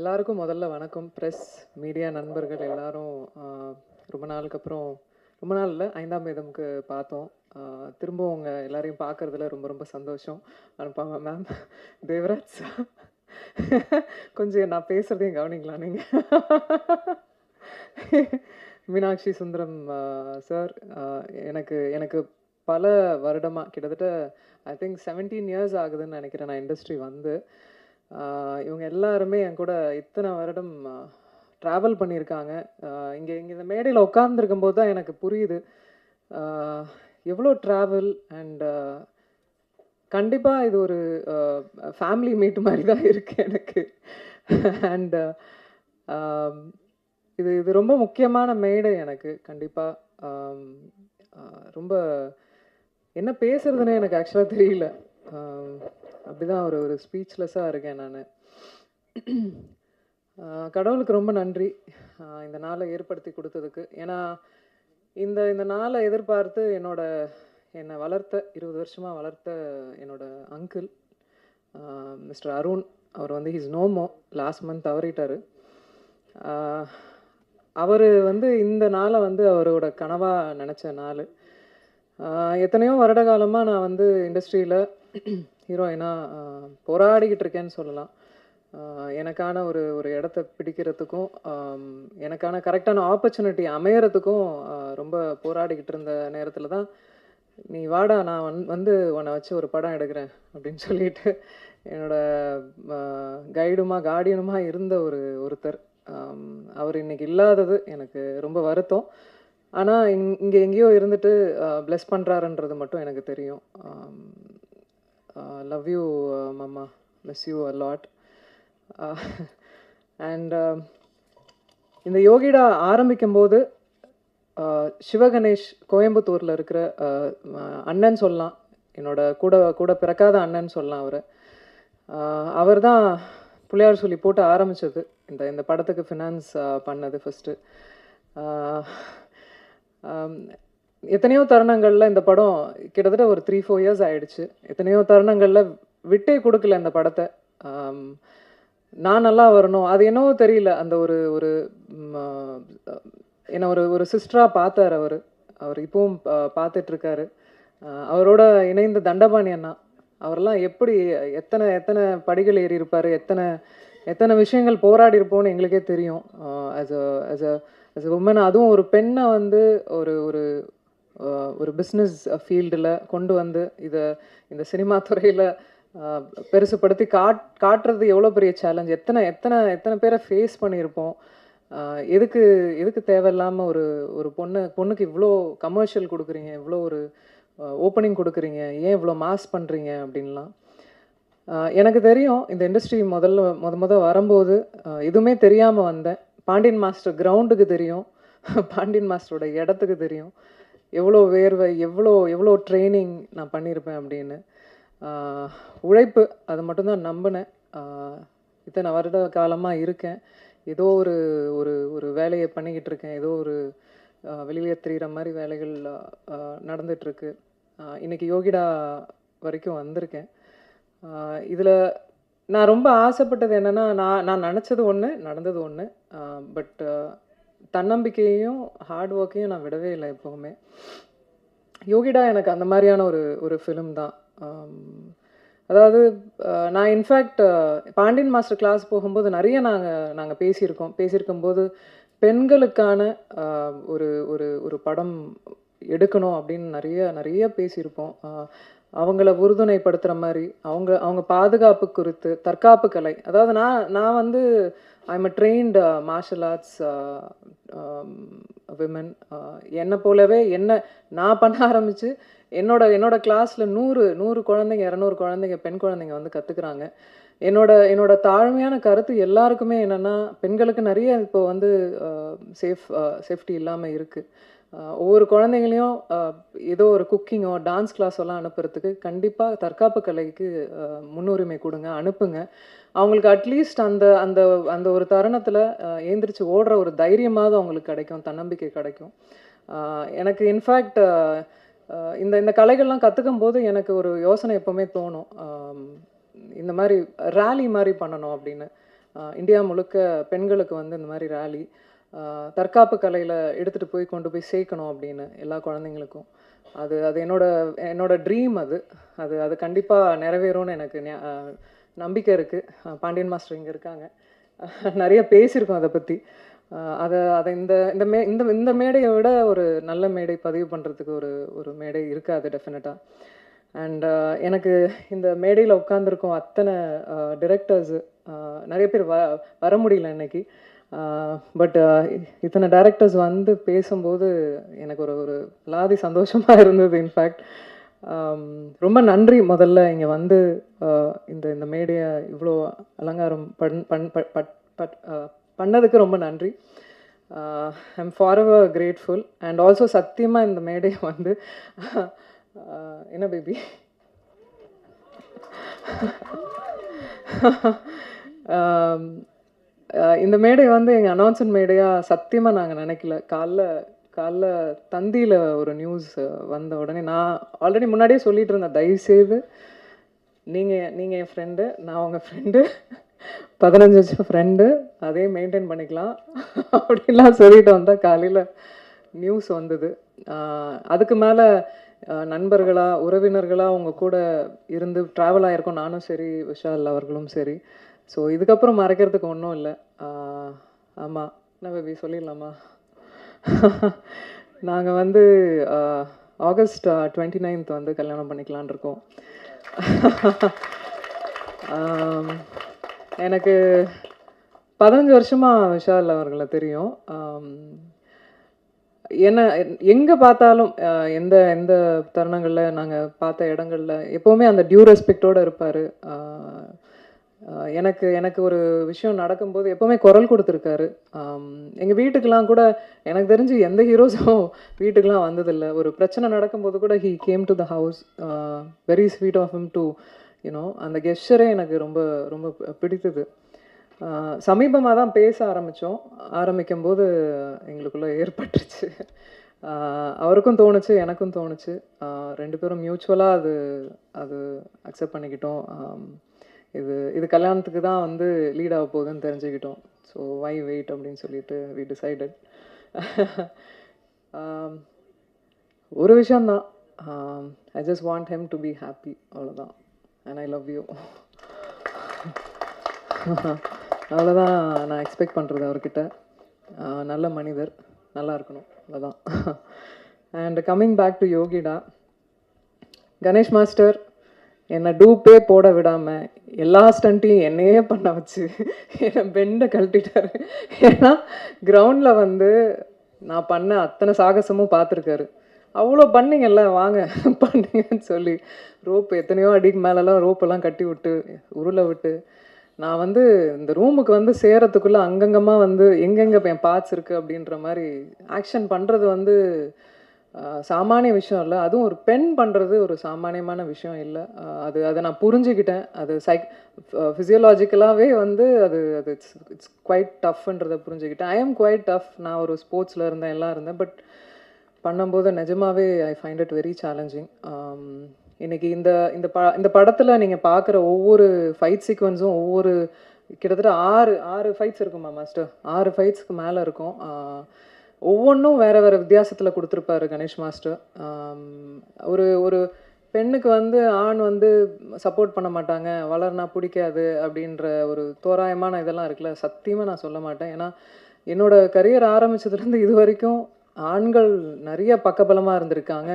எல்லாருக்கும் முதல்ல வணக்கம். ப்ரெஸ் மீடியா நண்பர்கள் எல்லாரும் ரொம்ப நாளுக்கு அப்புறம் ரொம்ப நாள் இல்லை ஐந்தாம் வேதம்க்கு பார்த்தோம். திரும்ப உங்க எல்லாரையும் பார்க்கறதுல ரொம்ப ரொம்ப சந்தோஷம். அனுப்பாங்க மேம் தேவராஜ் சார் கொஞ்சம் நான் பேசுறதையும் கவனிங்களா நீங்க? மீனாட்சி சுந்தரம் சார் எனக்கு எனக்கு பல வருடமாக கிட்டத்தட்ட ஐ திங்க் செவன்டீன் இயர்ஸ் ஆகுதுன்னு நினைக்கிறேன் நான் இண்டஸ்ட்ரி வந்து. இவங்க எல்லாருமே என் கூட இத்தனை வருடம் ட்ராவல் பண்ணியிருக்காங்க. இங்கே இங்கே இந்த மேடையில் உட்காந்துருக்கும் போது தான் எனக்கு புரியுது. எவ்வளோ ட்ராவல் அண்ட் கண்டிப்பாக இது ஒரு ஃபேமிலி மீட் மாதிரி தான் இருக்கு எனக்கு. அண்ட் இது இது ரொம்ப முக்கியமான மேடை எனக்கு கண்டிப்பாக ரொம்ப என்ன பேசுறதுன்னு எனக்கு ஆக்சுவலாக தெரியல. அப்படிதான் ஒரு ஒரு ஸ்பீச்லெஸ்ஸாக இருக்கேன் நான். கடவுளுக்கு ரொம்ப நன்றி இந்த நாளை ஏற்படுத்தி கொடுத்ததுக்கு. ஏன்னா இந்த இந்த நாளை எதிர்பார்த்து என்னோட என்னை வளர்த்த இருபது வருஷமாக வளர்த்த என்னோட அங்கிள் மிஸ்டர் அருண் அவர் வந்து ஹிஸ் நோமோ லாஸ்ட் மந்த் தவறிட்டார். அவர் வந்து இந்த நாளை வந்து அவரோட கனவாக நினச்ச நாள். எத்தனையோ வருட காலமாக நான் வந்து இண்டஸ்ட்ரியில் ஹீரோயினாக போராடிக்கிட்டு இருக்கேன்னு சொல்லலாம். எனக்கான ஒரு ஒரு இடத்த பிடிக்கிறதுக்கும் எனக்கான கரெக்டான ஆப்பர்ச்சுனிட்டி அமையறதுக்கும் ரொம்ப போராடிக்கிட்டு இருந்த நேரத்தில் தான் நீ வாடா நான் வந் வந்து உன்னை வச்சு ஒரு படம் எடுக்கிறேன் அப்படின்னு சொல்லிட்டு என்னோட கைடுமா கார்டியனுமா இருந்த ஒரு ஒருத்தர். அவர் இன்னைக்கு இல்லாதது எனக்கு ரொம்ப வருத்தம். ஆனால் இங் இங்கே எங்கேயோ இருந்துட்டு ப்ளெஸ் பண்ணுறாருன்றது மட்டும் எனக்கு தெரியும். Love you mamma miss you a lot and இந்த யோகிடா ஆரம்பிக்கும்போது uh, சிவகணேஷ் கோயம்புத்தூரில் இருக்கிற uh, அண்ணன் சொல்லலாம். என்னோட கூட கூட பிறக்காத அண்ணன் சொல்லலாம் அவர். Uh, அவர் தான் புள்ளியார் சொல்லி போட்டு ஆரம்பிச்சது. இந்த இந்த படத்துக்கு ஃபினான்ஸ் பண்ணது ஃபஸ்ட்டு எத்தனையோ தருணங்களில் இந்த படம் கிட்டத்தட்ட ஒரு த்ரீ ஃபோர் இயர்ஸ் ஆயிடுச்சு. எத்தனையோ தருணங்களில் விட்டே கொடுக்கல இந்த படத்தை. நான் நல்லா வரணும். அது என்னவோ தெரியல. அந்த ஒரு ஒரு என்ன ஒரு ஒரு சிஸ்டராக பார்த்தார் அவர். அவர் இப்பவும் பார்த்துட்ருக்காரு. அவரோட இணைந்த தண்டபாணி அண்ணா. அவரெல்லாம் எப்படி எத்தனை எத்தனை படிகள் ஏறி இருப்பார் எத்தனை எத்தனை விஷயங்கள் போராடி இருப்போம்னு எங்களுக்கே தெரியும். As a as a as a woman அதுவும் ஒரு பெண்ணை வந்து ஒரு ஒரு ஒரு பிஸ்னஸ் ஃபீல்டில் கொண்டு வந்து இதை இந்த சினிமா துறையில் பெருசுப்படுத்தி காட் காட்டுறது எவ்வளோ பெரிய சேலஞ்ச் எத்தனை எத்தனை எத்தனை பேரை ஃபேஸ் பண்ணியிருப்போம்? எதுக்கு எதுக்கு தேவையில்லாமல் ஒரு ஒரு பொண்ணு பொண்ணுக்கு இவ்வளோ கமர்ஷியல் கொடுக்குறீங்க இவ்வளோ ஒரு ஓப்பனிங் கொடுக்குறீங்க ஏன் இவ்வளோ மாஸ் பண்ணுறீங்க அப்படின்லாம். எனக்கு தெரியும் இந்த இண்டஸ்ட்ரி முதல்ல முத முத வரும்போது எதுவுமே தெரியாமல் வந்தேன். பாண்டியன் மாஸ்டர் கிரவுண்டுக்கு தெரியும். பாண்டியன் மாஸ்டரோட இடத்துக்கு தெரியும். எவ்வளோ வேர்வை எவ்வளோ எவ்வளோ ட்ரைனிங் நான் பண்ணியிருப்பேன் அப்படின்னு உழைப்பு அது மட்டும்தான் நம்பினேன். இத்தனை வருட காலமாக இருக்கேன். ஏதோ ஒரு ஒரு ஒரு வேலையை பண்ணிக்கிட்டு இருக்கேன். ஏதோ ஒரு வெளியே தெரிகிற மாதிரி வேலைகள் நடந்துகிட்ருக்கு நடந்துட்டுருக்கு. யோகிடா வரைக்கும் வந்திருக்கேன். இதில் நான் ரொம்ப ஆசைப்பட்டது என்னென்னா நான் நான் நினச்சது ஒன்று நடந்தது ஒன்று பட் தன்னம்பிக்கையையும் ஹார்ட் ஒர்க்கையும் நான் விடவே இல்லை எப்போவுமே. யோகிடா எனக்கு அந்த மாதிரியான ஒரு ஒரு ஃபிலிம் தான். அதாவது நான் இன்ஃபேக்ட் பாண்டியன் மாஸ்டர் கிளாஸ் போகும்போது நிறைய நாங்கள் நாங்கள் பேசியிருக்கோம். பேசியிருக்கும்போது பெண்களுக்கான ஒரு ஒரு ஒரு படம் எடுக்கணும் அப்படின்னு நிறைய நிறைய பேசியிருப்போம். அவங்கள உறுதுணைப்படுத்துகிற மாதிரி அவங்க அவங்க பாதுகாப்பு குறித்து தற்காப்பு கலை. அதாவது நான் நான் வந்து I'm a trained martial arts women என்னை போலவே என்ன நான் பண்ண ஆரம்பித்து என்னோட என்னோட கிளாஸில் நூறு நூறு குழந்தைங்க இரநூறு குழந்தைங்க பெண் குழந்தைங்க வந்து கற்றுக்குறாங்க என்னோட என்னோட தாழ்மையான கருத்து எல்லாருக்குமே என்னென்னா பெண்களுக்கு நிறைய இப்போ வந்து uh, சேஃப் சேஃப்டி uh, இல்லாமல் இருக்குது ஒவ்வொரு குழந்தைங்களையும் ஏதோ ஒரு குக்கிங்கோ டான்ஸ் கிளாஸோலாம் அனுப்புறதுக்கு கண்டிப்பாக தற்காப்பு கலைக்கு முன்னுரிமை கொடுங்க அனுப்புங்க. அவங்களுக்கு அட்லீஸ்ட் அந்த அந்த அந்த ஒரு தருணத்தில் ஏந்திரிச்சு ஓடுற ஒரு தைரியமாவது அவங்களுக்கு கிடைக்கும் தன்னம்பிக்கை கிடைக்கும். எனக்கு இன்ஃபேக்ட் இந்த இந்த கலைகள்லாம் கற்றுக்கும் போது எனக்கு ஒரு யோசனை எப்போவுமே தோணும். இந்த மாதிரி ரேலி மாதிரி பண்ணணும் அப்படின்னு. இந்தியா முழுக்க பெண்களுக்கு வந்து இந்த மாதிரி ரேலி தற்காப்பு கலையில் எடுத்துகிட்டு போய் கொண்டு போய் சேர்க்கணும் அப்படின்னு எல்லா குழந்தைங்களுக்கும். அது அது என்னோட என்னோட ட்ரீம் அது. அது அது கண்டிப்பாக நிறைவேறும்னு எனக்கு நம்பிக்கை இருக்குது பாண்டியன் மாஸ்டர் இங்கே இருக்காங்க. நிறைய பேசியிருக்கோம் அதை பற்றி அதை அதை இந்த இந்த மே இந்த இந்த மேடையை விட ஒரு நல்ல மேடை பதிவு பண்ணுறதுக்கு ஒரு ஒரு மேடை இருக்காது டெஃபினட்டாக அண்ட் எனக்கு இந்த மேடையில் உட்காந்துருக்கோம் அத்தனை டிரெக்டர்ஸு நிறைய பேர் வ வர முடியல இன்னைக்கு. பட் இத்தனை டேரக்டர்ஸ் வந்து பேசும்போது எனக்கு ஒரு ஒரு லாதி சந்தோஷமாக இருந்தது இன்ஃபேக்ட் ரொம்ப நன்றி முதல்ல இங்கே வந்து இந்த இந்த மேடையை இவ்வளோ அலங்காரம் பண் பண் பட் பட் பட் பண்ணதுக்கு ரொம்ப நன்றி. I'm forever grateful and also சத்தியமாக இந்த மேடையை வந்து என்ன பேபி இந்த மேடை வந்து எங்கள் அனௌன்சன் மேடையாக சத்தியமாக நாங்கள் நினைக்கல. காலைல காலைல தந்தியில் ஒரு நியூஸ் வந்த உடனே நான் ஆல்ரெடி முன்னாடியே சொல்லிட்டு இருந்தேன் தயவுசெய்து நீங்கள் நீங்கள் என் ஃப்ரெண்டு நான் உங்கள் ஃப்ரெண்டு பதினஞ்சு வருஷம் ஃப்ரெண்டு அதே மெயின்டைன் பண்ணிக்கலாம். அப்படிலாம் சொல்லிட்டு வந்தால் காலையில் நியூஸ் வந்தது. அதுக்கு மேலே நண்பர்களாக உறவினர்களாக அவங்க கூட இருந்து ட்ராவல் ஆகிருக்கோம் நானும் சரி விஷால் அவர்களும் சரி. ஸோ இதுக்கப்புறம் மறைக்கிறதுக்கு ஒன்றும் இல்லை. ஆமாம் என்ன பேபி சொல்லிடலாமா? நாங்கள் வந்து ஆகஸ்ட் டுவெண்ட்டி நைன்த் வந்து கல்யாணம் பண்ணிக்கலான் இருக்கோம். எனக்கு பதினஞ்சு வருஷமாக விஷால் அவர்களை தெரியும். என்ன எங்கே பார்த்தாலும் எந்த எந்த தருணங்களில் நாங்கள் பார்த்த இடங்கள்ல எப்போவுமே அந்த டியூ ரெஸ்பெக்டோடு இருப்பார். எனக்கு எனக்கு ஒரு விஷயம் நடக்கும்போது எப்போவுமே குரல் கொடுத்துருக்காரு. எங்கள் வீட்டுக்கெலாம் கூட எனக்கு தெரிஞ்சு எந்த ஹீரோஸும் வீட்டுக்கெலாம் வந்ததில்லை. ஒரு பிரச்சனை நடக்கும்போது கூட he came to the house very sweet of him to you know அந்த கெஸ்டரே எனக்கு ரொம்ப ரொம்ப பிடித்தது. சமீபமாக தான் பேச ஆரம்பித்தோம் ஆரம்பிக்கும் போது எங்களுக்குள்ளே ஏற்பட்டுருச்சு. அவருக்கும் தோணுச்சு எனக்கும் தோணுச்சு. ரெண்டு பேரும் மியூச்சுவலாக அது அது அக்செப்ட் பண்ணிக்கிட்டோம். இது இது கல்யாணத்துக்கு தான் வந்து லீட் ஆக போகுதுன்னு தெரிஞ்சுக்கிட்டோம். ஸோ வை வெயிட் அப்படின்னு சொல்லிட்டு வி டிசைடட் um, ஒரு விஷயந்தான் I um, just want him to be happy அவ்வளோதான் அண்ட் ஐ லவ் யூ அவ்வளோதான் நான் எக்ஸ்பெக்ட் பண்ணுறது அவர்கிட்ட. Uh, நல்ல மனிதர் நல்லா இருக்கணும் அவ்வளோதான் and coming back to Yogida Ganesh master என்னை டூப்பே போட விடாமல் எல்லா ஸ்டண்ட்டையும் என்னையே பண்ண வச்சு என்னை பெண்டை கழட்டிட்டாரு. ஏன்னா கிரவுண்டில் வந்து நான் பண்ண அத்தனை சாகசமும் பார்த்துருக்காரு. அவ்வளோ பண்ணிங்கல்ல வாங்க பண்ணீங்கன்னு சொல்லி. ரோப் எத்தனையோ அடிக்கு மேலெல்லாம் ரோப்பெல்லாம் கட்டி விட்டு உருளை விட்டு. நான் வந்து இந்த ரூமுக்கு வந்து சேரத்துக்குள்ளே அங்கங்கமாக வந்து எங்கெங்கே என் பார்ட்ஸ் இருக்குது அப்படின்ற மாதிரி ஆக்ஷன் பண்ணுறது வந்து சாமானிய விஷயம் இல்லை. அதுவும் ஒரு பெண் பண்ணுறது ஒரு சாமானியமான விஷயம் இல்லை. அது அதை நான் புரிஞ்சுக்கிட்டேன். அது சைக் ஃபிசியலாஜிக்கலாகவே வந்து அது அது இட்ஸ் இட்ஸ் குவைட் டஃப்ன்றதை புரிஞ்சுக்கிட்டேன். ஐ எம் குவைட் டஃப் நான் ஒரு ஸ்போர்ட்ஸில் இருந்தேன் எல்லாம் இருந்தேன். பட் பண்ணும்போது நிஜமாவே I find it very challenging இன்றைக்கி இந்த இந்த ப இந்த படத்தில் நீங்கள் பார்க்குற ஒவ்வொரு ஃபைட் சீக்வன்ஸும் ஒவ்வொரு கிட்டத்தட்ட ஆறு ஆறு ஃபைட்ஸ் இருக்குமா மாஸ்டர் ஆறு ஃபைட்ஸ்க்கு மேலே இருக்கும். ஒவ்வொன்றும் வேறு வேறு வித்தியாசத்தில் கொடுத்துருப்பாரு கணேஷ் மாஸ்டர். ஒரு ஒரு பெண்ணுக்கு வந்து ஆண் வந்து சப்போர்ட் பண்ண மாட்டாங்க வளர்னா பிடிக்காது அப்படின்ற ஒரு தோராயமான இதெல்லாம் இருக்குல்ல சத்தியமாக நான் சொல்ல மாட்டேன். ஏன்னா என்னோடய கரியர் ஆரம்பிச்சதுலேருந்து இது வரைக்கும் ஆண்கள் நிறைய பக்கபலமாக இருந்திருக்காங்க.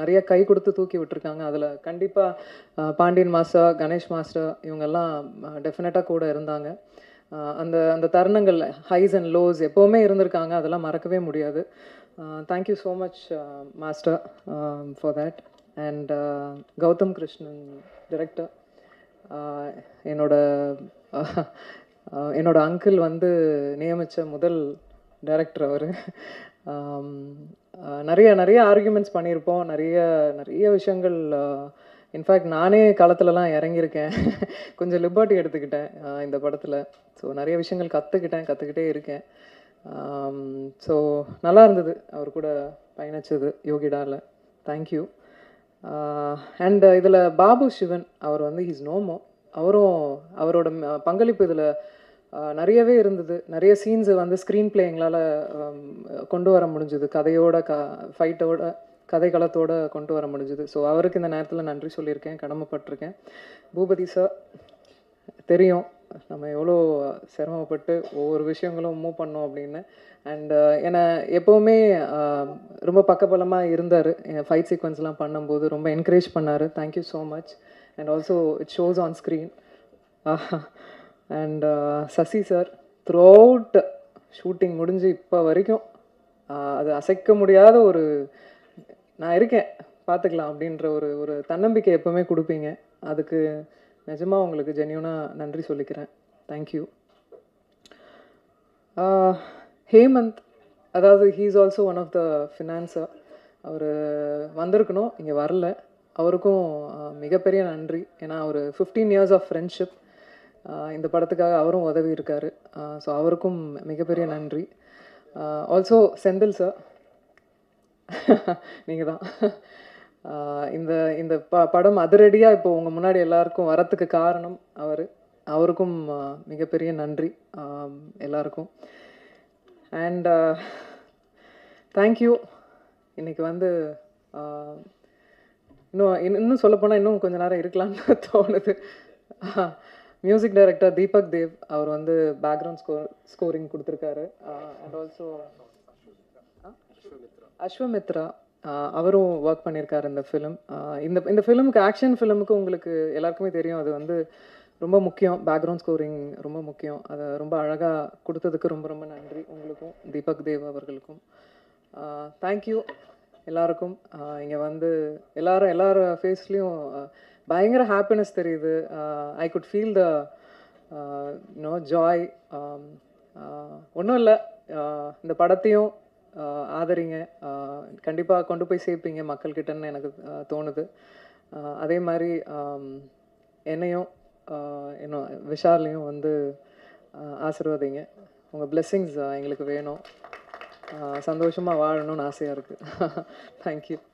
நிறைய கை கொடுத்து தூக்கி விட்டுருக்காங்க. அதில் கண்டிப்பாக பாண்டியன் மாஸ்டர் கணேஷ் மாஸ்டர் இவங்கெல்லாம் டெஃபினட்டாக கூட இருந்தாங்க. அந்த அந்த தருணங்கள் ஹைஸ் அண்ட் லோஸ் எப்போவுமே இருந்திருக்காங்க. அதெல்லாம் மறக்கவே முடியாது. Thank you so much master for that and Gautham Krishnan director என்னோட என்னோடய என்னோட அங்கிள் வந்து நியமித்த முதல் டைரக்டர் அவர். நிறைய நிறைய ஆர்குமெண்ட்ஸ் பண்ணியிருப்போம். நிறைய நிறைய விஷயங்கள் இன்ஃபேக்ட் நானே களத்துலலாம் இறங்கியிருக்கேன். கொஞ்சம் லிபர்ட்டி எடுத்துக்கிட்டேன் இந்த படத்தில். ஸோ நிறைய விஷயங்கள் கற்றுக்கிட்டேன் கற்றுக்கிட்டே இருக்கேன். ஸோ நல்லா இருந்தது. அவர் கூட பயணிச்சது யோகிடாவில் தேங்க்யூ அண்ட் இதில் பாபு சிவன் அவர் வந்து ஹிஸ் நோமோ அவரும் அவரோட பங்களிப்பு இதில் நிறையவே இருந்தது. நிறைய சீன்ஸை வந்து ஸ்க்ரீன் பிளே எங்களால் கொண்டு வர முடிஞ்சுது. கதையோட க ஃபைட்டோட கதைகளத்தோடு கொண்டு வர முடிஞ்சுது. ஸோ அவருக்கு இந்த நேரத்தில் நன்றி சொல்லியிருக்கேன். கடமைப்பட்டிருக்கேன். பூபதி சார் தெரியும் நம்ம எவ்வளோ சிரமப்பட்டு ஒவ்வொரு விஷயங்களும் மூவ் பண்ணோம் அப்படின்னு. அண்ட் uh, என்னை எப்போவுமே uh, ரொம்ப பக்கபலமாக இருந்தார். என் ஃபைட் சீக்வன்ஸ்லாம் பண்ணும்போது ரொம்ப என்கரேஜ் பண்ணார். Thank you so much and also it shows on screen and Sasi sir throughout shooting முடிஞ்சு இப்போ வரைக்கும் uh, அது அசைக்க முடியாத ஒரு நான் இருக்கேன் பார்த்துக்கலாம் அப்படின்ற ஒரு ஒரு தன்னம்பிக்கை எப்போவுமே கொடுப்பீங்க. அதுக்கு நிஜமாக உங்களுக்கு ஜென்யூனாக நன்றி சொல்லிக்கிறேன். தேங்க்யூ ஹேமந்த் அதாவது he's also one of the financier அவர் வந்திருக்கணும் இங்கே வரல. அவருக்கும் மிகப்பெரிய நன்றி. ஏன்னா அவர் ஃபிஃப்டீன் இயர்ஸ் ஆஃப் ஃப்ரெண்ட்ஷிப் இந்த படத்துக்காக அவரும் உதவி இருக்காரு ஸோ அவருக்கும் மிகப்பெரிய நன்றி. ஆல்சோ செந்தில் சார் நீங்கள் தான் இந்த இந்த ப படம் அதிரடியாக இப்போ உங்கள் முன்னாடி எல்லாருக்கும் வரத்துக்கு காரணம் அவர். அவருக்கும் மிகப்பெரிய நன்றி எல்லாருக்கும். அண்ட் தேங்க்யூ இன்னைக்கு வந்து இன்னும் இன்னும் இன்னும் சொல்லப்போனால் இன்னும் கொஞ்ச நேரம் இருக்கலாம்னு தோணுது. மியூசிக் டைரக்டர் தீபக் தேவ் அவர் வந்து பேக்ரவுண்ட் ஸ்கோர் ஸ்கோரிங் கொடுத்துருக்காரு. அண்ட் ஆல்சோ அஸ்வமித்ரா அவரும் ஒர்க் பண்ணியிருக்காரு இந்த ஃபிலிம் இந்த இந்த ஃபிலிமுக்கு ஆக்ஷன் ஃபிலிமுக்கு உங்களுக்கு எல்லாருக்குமே தெரியும். அது வந்து ரொம்ப முக்கியம். பேக்ரவுண்ட் ஸ்கோரிங் ரொம்ப முக்கியம். அதை ரொம்ப அழகாக கொடுத்ததுக்கு ரொம்ப ரொம்ப நன்றி உங்களுக்கும் தீபக் தேவ் அவர்களுக்கும். தேங்க்யூ எல்லாருக்கும். இங்கே வந்து எல்லாரும் எல்லார் ஃபேஸ்லேயும் பயங்கர ஹாப்பினஸ் தெரியுது. I good feel the no joy ஒன்றும் இல்லை. இந்த படத்தையும் ஆதரிங்க. கண்டிப்பாக கொண்டு போய் சேர்ப்பீங்க மக்கள்கிட்டன்னு எனக்கு தோணுது. அதே மாதிரி என்னையும் இன்னும் விஷாலையும் வந்து ஆஹ் உங்கள் பிளெஸ்ஸிங்ஸ் எங்களுக்கு வேணும். சந்தோஷமாக வாழணும்னு ஆசையாக இருக்குது தேங்க்யூ